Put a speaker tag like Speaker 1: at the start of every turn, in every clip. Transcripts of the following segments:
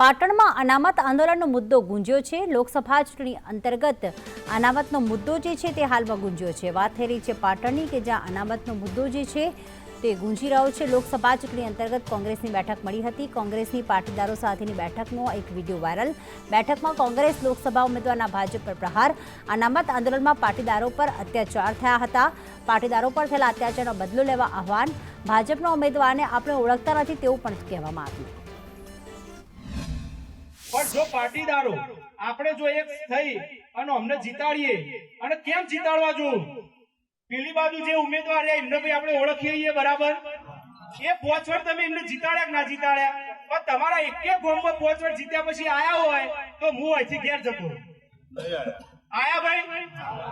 Speaker 1: પાટણમાં અનામત આંદોલનનો મુદ્દો ગુંજ્યો છે. લોકસભા ચૂંટણી અંતર્ગત અનામતનો મુદ્દો જે છે તે હાલમાં ગુંજ્યો છે. વાત થઈ રહી છે પાટણની કે જ્યાં અનામતનો મુદ્દો જે છે તે ગુંજી રહ્યો છે. લોકસભા ચૂંટણી અંતર્ગત કોંગ્રેસની બેઠક મળી હતી. કોંગ્રેસની પાટીદારો સાથેની બેઠકનો એક વીડિયો વાયરલ. બેઠકમાં કોંગ્રેસ, લોકસભા ઉમેદવારના ભાજપ પર પ્રહાર. અનામત આંદોલનમાં પાટીદારો પર અત્યાચાર થયા હતા. પાટીદારો પર થયેલા અત્યાચારનો બદલો લેવા આહવાન. ભાજપના ઉમેદવારને આપણે ઓળખતા નથી તેવું પણ કહેવામાં આવ્યું.
Speaker 2: પણ જો પાટીદારો, આપણે જો એક થઈ અને અમને જીતાડીએ, અને કેમ જીતાડવા જો? પેલી બાજુ જે ઉમેદવાર એમને ભાઈ આપણે ઓળખીએ બરાબર? એ પોચવડ તમે એમને જીતાડ્યા કે ના જીતાડ્યા? પણ તમારા એકે ગોમમાં પોચવડ જીત્યા પછી આયા હોય તો હું અહીંથી ઘેર જતો. આયા ભાઈ?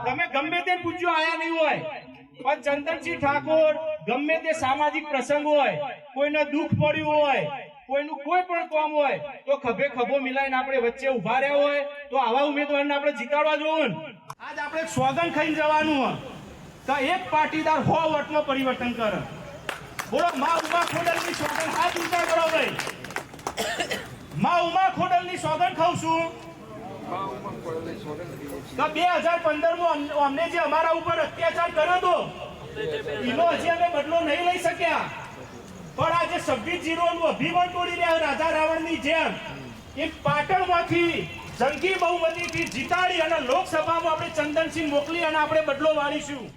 Speaker 2: તમે ગમે તે પૂછ્યું આયા નહીં હોય. પણ ચંદનસિંહ ઠાકોર ગમે તે સામાજિક પ્રસંગ હોય, કોઈને દુઃખ પડ્યું હોય કોઈનું કોઈ પણ કામ હોય, તો ખભે ખભો મિલાઈને આપણે વચ્ચે ઊભા રહ્યા હોય, તો આવા ઉમેદવારને આપણે જીતાડવા જોવું આજ આપણે સોગન ખાઈને જવાનું હોય. તો એક પાટીદાર હો વટમાં પરિવર્તન કરે. બોલો, મા ઉમા ખોડલની સોગન હાથ ઊંચા કરો ભાઈ. મા ઉમા ખોડલની સોગન ખાઉં છું. તો બે હજાર પંદરમાં અમને જે અમારા ઉપર અત્યાચાર કર્યો હતો, એનો હજી અમે બદલો નહીં લઈ શક્યા. છવ્વીસ જીરો નું જેમ. એ પાટણમાંથી જંગી બહુમતીથી જીતાડી અને લોકસભામાં આપણે ચંદનસિંહ મોકલી અને આપણે બદલો વાળીશું.